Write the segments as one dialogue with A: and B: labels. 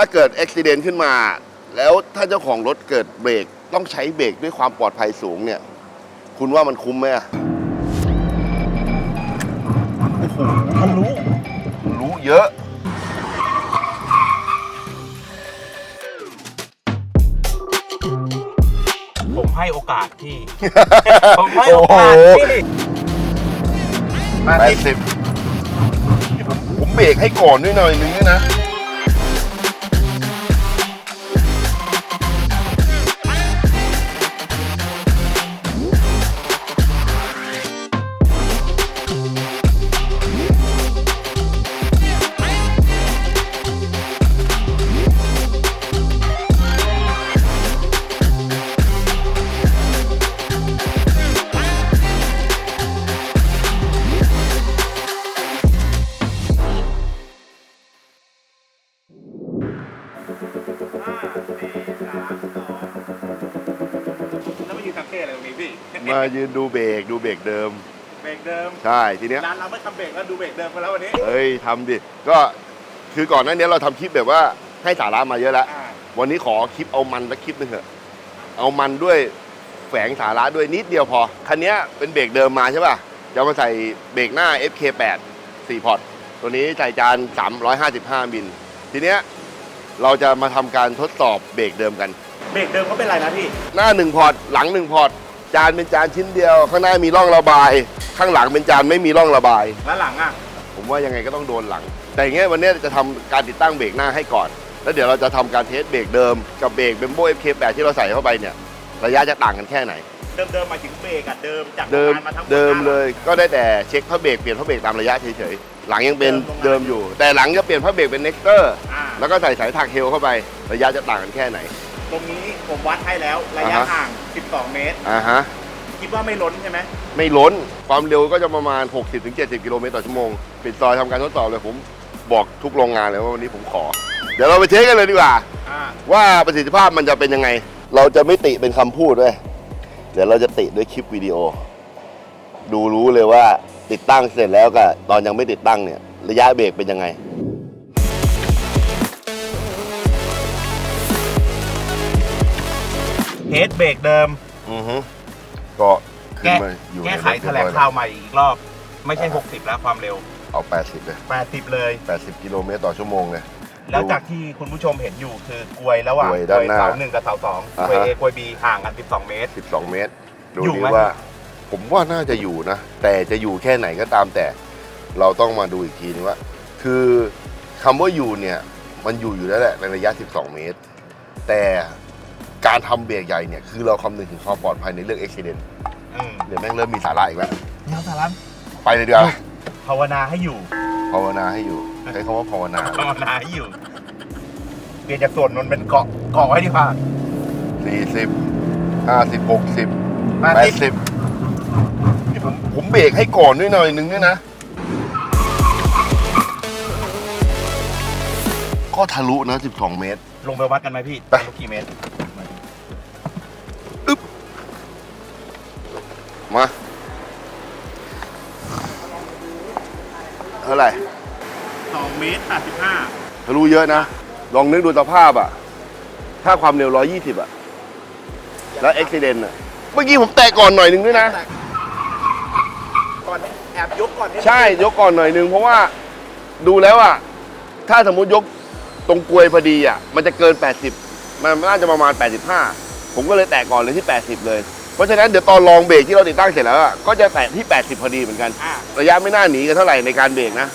A: ถ้าเกิดอุบิเหตุขึ้นมา แล้วถ้าเจ้าของรถเกิดเบรก ต้องใช้เบรกด้วยความปลอดภัยสูงเนี่ย คุณว่ามันคุ้มไหมอะ
B: ทะลุ
A: รู้เยอะ
B: ผมให้โอกาสพี่ ผมให้โอกาสพี่
A: แปดสิบผมผมเบรกให้ก่อนด้วยหน่อยนึงด้วยนะ
B: แล้วมายืนทำเท่อะไรตรงนี้พี่
A: มายืนดูเบรกดูเบรกเดิม
B: เบรกเดิม
A: ใช่ทีเนี้ย
B: ร้านเราไม่ทำเบรกแล้วดูเบรกเดิมไปแล้ววันนี้
A: เฮ้ยทำดิ ก็คือก่อนหน้านี้เราทำคลิปแบบว่าให้สาระมาเยอะแล้ว
B: อ่า
A: วันนี้ขอคลิปเอามันสักคลิปหนึงเถอะ เอามันด้วยแฝงสาระด้วยนิดเดียวพอ คันเนี้ยเป็นเบรกเดิมมาใช่ป่ะจะเอามาใส่เบรกหน้า FK8 4พอร์ต ตัวนี้ใส่จาน 355 มิล ทีเนี้ย เราจะมาทำการทดสอบเบรกเดิมกัน
B: เบรกเดิมก็เป็นไรนะพี่
A: หน้า 1 พอร์ต หลัง 1 พอร์ต จานเป็นจานชิ้นเดียว ข้างหน้ามีร่องระบาย ข้างหลังเป็นจานไม่มีร่องระบาย
B: แล้วหลังอะ
A: ผมว่ายังไงก็ต้องโดนหลัง แต่อย่างเงี้ยวันเนี้ยจะทำการติดตั้งเบรกหน้าให้ก่อน แล้วเดี๋ยวเราจะทำการเทสเบรกเดิมกับเบรกเบมโบ FK8 ที่เราใส่เข้าไปเนี่ยระยะจะต่างกันแค่ไหน
B: เดิมเดิมๆหมายถึงเบรกอะเดิมจาก
A: เดิม
B: โรงงานมาทั้งหด
A: เดิมเลยก็ได้แต่เช็คพระเบรกเปลี่ยนพระเบรกตามระยะเฉยๆ หลังยังเป็น
B: เดิ
A: เดิ
B: ม
A: ม
B: โรงงาน
A: อยู่ แต่หลังจะเปลี่ยนพระเบรกเป็นเน็กเตอร์
B: อ่า
A: แล้วก็ใส่สายถักเฮลเข้าไประยะจะต่างกันแค่ไหน
B: ตรงนี้ผมวัดให้แล้วระยะ
A: อ่าฮะ
B: ห่าง 12 เมตร
A: อ่าฮะ
B: คิดว่าไม่ล้นใช่ไหม
A: ไม่ล้นความเร็วก็จะประมาณ 60-70 กิโลเมตรต่อชั่วโมง ปิดซอยทำการทดสอบเลยผมบอกทุกโรงงานเลยว่าวันนี้ผมขอ เดี๋ยวเราไปเช็คกันเลยดีกว่า
B: อ่า
A: ว่าประสิทธิภาพมันจะเป็นยังไง เราจะไม่ติเป็นคำพูดด้วย เดี๋ยวเราจะติด้วยคลิปวิดีโอ ดูรู้เลยว่า ติดตั้งเสร็จแล้วกับตอนยังไม่ติดตั้งเนี่ยระยะเบรกเป็นยังไง
B: เฮดเบรกเดิม
A: อือฮึก็ขึ้น
B: แก้
A: มาอยู่
B: แก้
A: ใน
B: ไขแถลงข่าวใหม่อีกรอบ ไม่ใช่ 60 แล้วความเร็ว
A: เอา 80 เลย
B: 80 เลย
A: 80 กิโลเมตรต่อชั่วโมงเลย
B: แล้วจากที่คุณผู้ชมเห็นอยู่คือกลวยระหว่าง
A: กลวยด้านหน้า
B: เสาหนึ่งกับเสาสอง
A: อ่าก
B: ลวย
A: ฮะ
B: เอกลวยบีห่างกัน 12 เมตร
A: 12 เมตร ดู
B: อยู่
A: ดี
B: ไหม
A: ว่า ผมว่าน่าจะอยู่นะ แต่จะอยู่แค่ไหนก็ตามแต่เราต้องมาดูอีกทีนึงว่า คือคำว่าอยู่เนี่ย มันอยู่อยู่แล้วแหละในระยะ 12 เมตร แต่การทำเบรกใหญ่เนี่ย คือเราคำนึงถึงความปลอดภัยในเรื่องอุบิเหตุ
B: อืม
A: เดี๋ยวแม่งเริ่มมีสาระอีกแล้ว
B: แนวสารัน
A: ไปเลยดีกว่า
B: ภาวนาให้อยู่
A: ภาวนาให้อยู่ใช้คำว่าภาวนา
B: ภาวนาให้อยู่เปลี่ยนจากส่วนนนท์เป็นเกาะเกาะไว้ดีกว่า
A: 40 50 60
B: แปดสิบ
A: 80นี่ผมผม เบรกให้ก่อนด้วยหน่อยนึงด้วยนะ ก็ทะลุนะ 12 เมตร
B: ลงไปวัดกันไหมพี่
A: ไป
B: ลูกกี่เมตร
A: มา เท่าไหร่
B: 2 เมตร85
A: ทะลุเยอะนะ ลองนึกดูสภาพอะถ้าความเร็ว 120อะแล้วอุบิเหตุอะเมื่อกี้ผมแตะก่อนหน่อยนึงด้วยนะ
B: ก่อนแอบยกก่อน
A: ใช่ยกก่อนหน่อยนึงเพราะว่าดูแล้วอะถ้าสมมุติยกตรงกลวยพอดีอะมันจะเกิน 80 มันน่าจะประมาณ 85 ผมก็เลยแตะก่อนเลยที่ 80 เลย เพราะฉะนั้นเดี๋ยวตอนลองเบรกที่เราติดตั้งเสร็จแล้วอะก็จะแตะที่ 80 พอดีเหมือนกัน
B: อ่า
A: ระยะไม่น่าหนีกันเท่าไหร่ในการเบรกนะ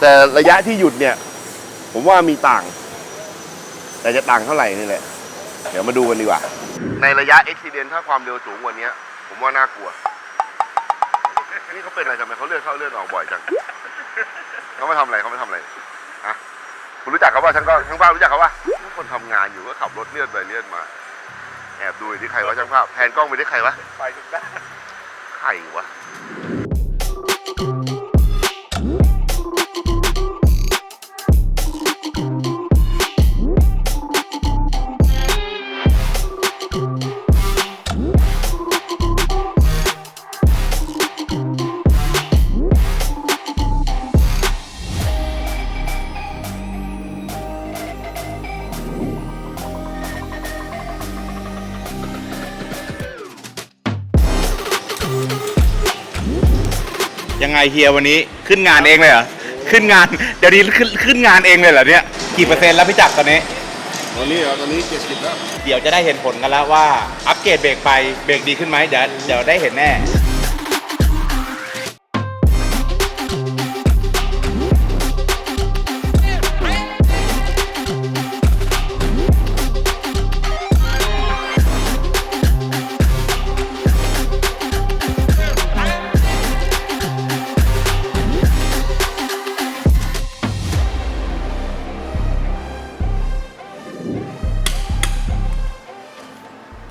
A: แต่ระยะที่หยุดเนี่ย ผมว่ามีต่าง แต่จะต่างเท่าไหร่นี่แหละ เดี๋ยวมาดูกันดีกว่า ในระยะอุบิเหตุถ้าความเร็วสูงกว่านี้ ผมว่าน่ากลัว นี่เขาเป็นอะไรทำไมเขาเลื่อนเข้าเลื่อนออกบ่อยจังเขาไม่ทำอะไรเขาไม่ทำอะไรฮะคุณรู้จักเขาว่าช่างก็ช่างภาพรู้จักเขาว่าคนทำงานอยู่ก็ขับรถเลื่อนไปเลื่อนมา แอบดูที่ใครวะช่างภาพแผนกล้องไปที่ใครวะ
B: ไปทุกด้าน
A: ใครวะ
B: ยังไงเฮียวันนี้ขึ้นงานเองเลยเหรอ ขึ้นงาน เดี๋ยวนี้ขึ้นขึ้นงานเองเลยเหรอเนี่ย กี่เปอร์เซ็นต์แล้วพี่จักรตอนนี้
A: ตอนนี้เหรอตอนนี้เจ็ดสิบแล้ว
B: เดี๋ยวจะได้เห็นผลกันแล้วว่าอัปเกรดเบรกไปเบรกดีขึ้นไหมเดี๋ยวเดี๋ยวได้เห็นแน่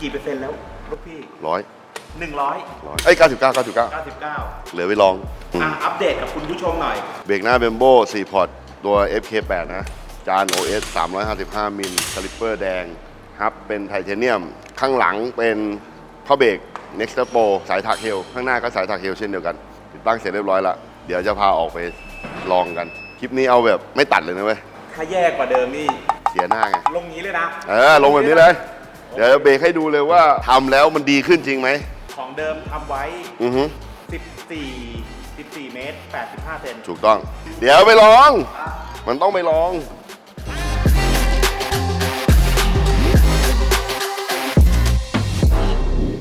B: กี่เปอร์เซ็นต์แล้วลูกพี่
A: ร้อย
B: หนึ่งร้อย
A: ร้อยเอ้ยเก้าสิบเก้าเก้าสิบเก้า
B: เก้าสิบเก้า
A: เหลือไปลองอืม
B: อะอัปเดตกับคุณผู้ชมหน่อย
A: เบรกหน้าเบมโบ4พอร์ตตัว FK8 นะ จาน OS 355 มิลคาลิปเปอร์แดงฮับเป็นไทเทเนียม ข้างหลังเป็นพ่อเบรก Next Pro สายถักเฮลข้างหน้าก็สายถักเฮลเช่นเดียวกันติดตั้งเสร็จเรียบร้อยละเดี๋ยวจะพาออกไปลองกัน คลิปนี้เอาแบบไม่ตัดเลยนะเว้ย
B: ถ้าแย่กว่าเดิมนี่
A: เสียหน้าไง
B: ลงนี้เลยนะ
A: เออลงแบบนี้เลย เดี๋ยวเบรกให้ดูเลยว่าทำแล้วมันดีขึ้นจริงไหม
B: ของเดิมทำไว้
A: อือฮึ
B: 14 14 เมตร 85 เซน
A: ถูกต้อง เดี๋ยวไปลอง มันต้องไปลอง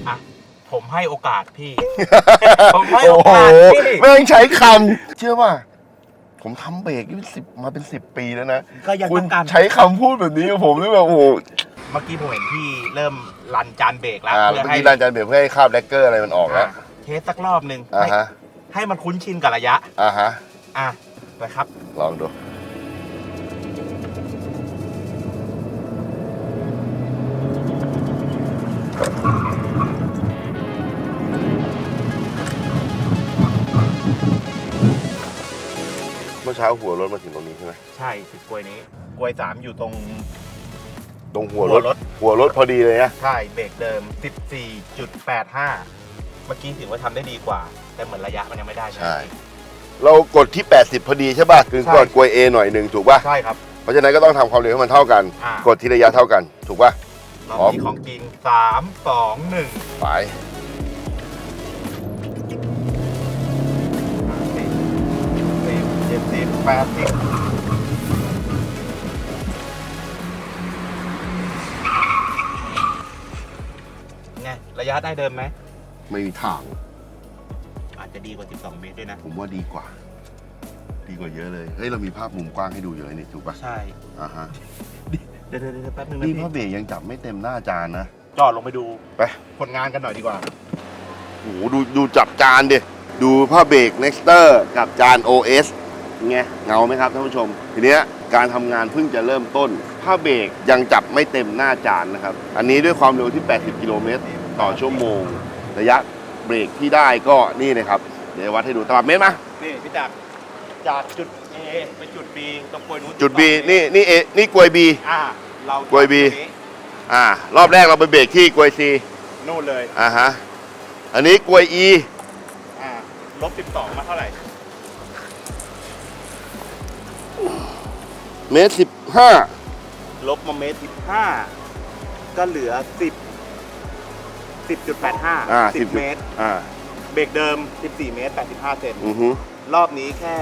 B: อะ ผมให้โอกาสพี่ ผมให้โอกาส
A: โอ้โห
B: พี่
A: ไม่ต้องใช้คำ เชื่อป่ะ ผมทำเบรกนี่สิบมาเป็นสิบปีแล้วนะ
B: ก็ยัง
A: คุ
B: ต้
A: ณ
B: องการ
A: ใช้คำพูดแบบนี้กับผมนี่แบบโอ้โห
B: เมื่อกี้ผมเห็นพี่เริ่มรันจานเบรกแล้ว
A: อ่า
B: เพื่
A: เมื่
B: อ
A: อ
B: ให้
A: กี้ด้านจานเบรกเพื่อให้คราบแลกเกอร์อะไรมันออกแล้ว
B: อะเทสสักรอบหนึ่ง
A: อ่า
B: ให้
A: ฮะ
B: ให้มันคุ้นชินกับระยะ
A: อ่าฮะ
B: อะไปครับ
A: ลองดู เมื่อเช้าหัวรถมาถึงตรงนี้ใช่ไหม
B: ใช่สิบกลวยนี้กลวยสามอยู่ตรง
A: ตรงหัวร
B: หัว
A: ถ
B: รถ
A: หัวรถพอดีเลยนะ
B: ใช่เบรกเดิม 14.85 เมื่อกี้ถือว่าทำได้ดีกว่า แต่เหมือนระยะมันยังไม่ได้ใช่ไหม
A: ใช่ เรากดที่ 80 พอดีใช่ป่ะคือกดกลวย A หน่อยหนึ่งถูกป่ะ
B: ใช่ครับ
A: เพราะฉะนั้นก็ต้องทำความเร็วให้มันเท่ากัน
B: อ่าก
A: กดที่ระยะเท่ากัน ถูกป่ะ
B: รอบ
A: พร้อม
B: นี้ของจริง 3 2 1
A: ไป
B: สิบเจ็ดสิบแปดสิบ ระยะได้เดิมไหม
A: ไม่มีทาง
B: อาจจะดีกว่า 12 เมตรด้วยนะ
A: ผมว่าดีกว่า ดีกว่าเยอะเลย เฮ้ย เรามีภาพมุมกว้างให้ดูอยู่เลยนี่ถูกป่ะ
B: ใช่
A: อ่าฮะ
B: เดี๋ยวเดี๋ยวเดี๋ยวแป๊บนึงนะ
A: นี่
B: พี่
A: พ่อเบรกยังจับไม่เต็มหน้าจานนะ
B: จอดลงไปดู
A: ไป
B: ผลงานกันหน่อยดีกว่า
A: โอ้โหดูดูจับจานดิ ดูผ้าเบรก Nexter กับจาน OS ไงเงาไหมครับท่านผู้ชม ทีเนี้ยการทำงานเพิ่งจะเริ่มต้น ผ้าเบรกยังจับไม่เต็มหน้าจานนะครับ อันนี้ด้วยความเร็วที่ 80 กิโลเมตร ต่อชั่วโมง ระยะเบรกที่ได้ก็นี่เลยครับ เดี๋ยววัดให้ดูตลับเมตรมา
B: นี่พี่จักรจากจุด A ไปจุด B ตรงกลวยนู้น
A: จุด B นี่นี่เอนี่กลวย B
B: อ่าเรา
A: กลวย B
B: ตรงนี้
A: อ่ารอบแรกเราไปเบรกที่กลวย C
B: นู่นเลย
A: อ่าฮะอันนี้กลวย E
B: อ่าลบ12มาเท่าไหร่
A: เมตรสิบห้า
B: ลบมาเมตร15ก็เหลือ10 10.85
A: อ่า
B: 10 เมตร
A: อ่า
B: เบรกเดิม 14 เมตร 85 เซน
A: อือฮึ
B: รอบนี้แค่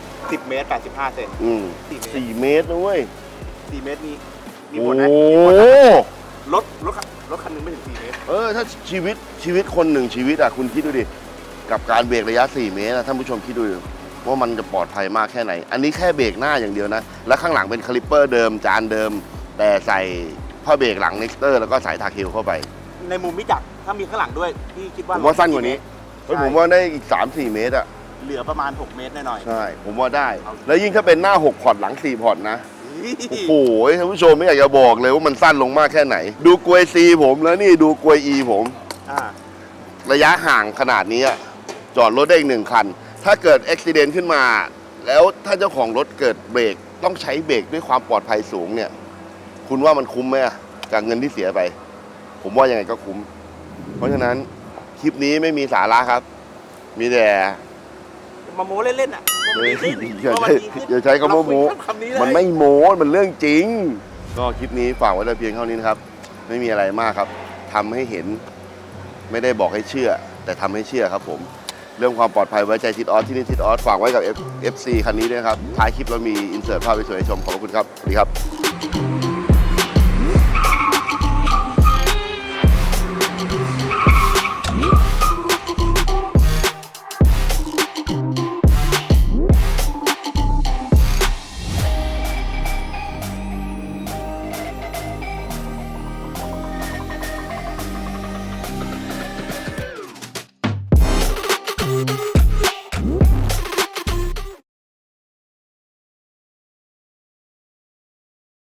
B: 10 เมตร 85 เซน
A: อืม
B: 4เมตร
A: สี่เมตรนะเว้ย
B: 4เมตรมีมี
A: โอ้
B: ผลนะ
A: โห
B: มีผลนะรถรถคันรถคันหนึงไม่ถึง 4 เมตร
A: เออถ้าชีวิตชีวิตคนหนึ่งชีวิตอะคุณคิดดูดิ กับการเบรกระยะ 4 เมตรอะท่านผู้ชมคิดดูดิว่ามันจะปลอดภัยมากแค่ไหน อันนี้แค่เบรกหน้าอย่างเดียวนะ แล้วข้างหลังเป็นคาลิปเปอร์เดิมจานเดิม แต่ใส่ผ้าเบรกหลัง Nexter แล้วก็สายทาคิวเข้าไป
B: ในมุมพี่จักรถ้ามีข้างหลังด้วยพี่คิด
A: ผ
B: ว่าม
A: ว่าสั้นกว่านี้เฮ้ยผมว่าได้อีก 3-4 เมตรอะ
B: เหลือประมาณ 6 เมตรหน่อย
A: ใช่ ผมว่าได้ แล้วยิ่งถ้าเป็นหน้า 6 พอร์ตหลัง 4 พอร์ตนะ
B: ๆ
A: โอ้โหท่านผู้ชมไม่อยากจะบอกเลยว่ามันสั้นลงมากแค่ไหน ดูกลวย C ผมแล้วนี่ดูกลวย E ผม
B: อ่า
A: ระยะห่างขนาดนี้อะจอดรถได้อีกหนึ่งคัน ถ้าเกิดอุบิเหตุขึ้นมา แล้วถ้าเจ้าของรถเกิดเบรก ต้องใช้เบรกด้วยความปลอดภัยสูงเนี่ย คุณว่ามันคุ้มไหมอะกับเงินที่เสียไป ผมว่ายังไงก็คุ้ม เพราะฉะนั้นคลิปนี้ไม่มีสาระครับ มีแต่
B: มาโม้เล่นๆอะว่ามันดีขึ้น
A: อย่า
B: ว่า
A: ใช้
B: มันดีขึ้น
A: อย่าใช้คำว่าโม้
B: เรคุยกันคำนี้เลย
A: มันไม่โม้ มันเรื่องจริง ก็คลิปนี้ฝากไว้แต่เพียงเท่านี้นะครับ ไม่มีอะไรมากครับทำให้เห็น ไม่ได้บอกให้เชื่อ แต่ทำให้เชื่อครับผม เรื่องความปลอดภัยไว้ใจทิดออสที่นี่ทิดออสฝากไว้กับ F- FC คันนี้ด้วยนะครับ ท้ายคลิปเรามีอินเสิร์ตภาพไปสวยให้ชมขอบคุณครับสวัสดีครับ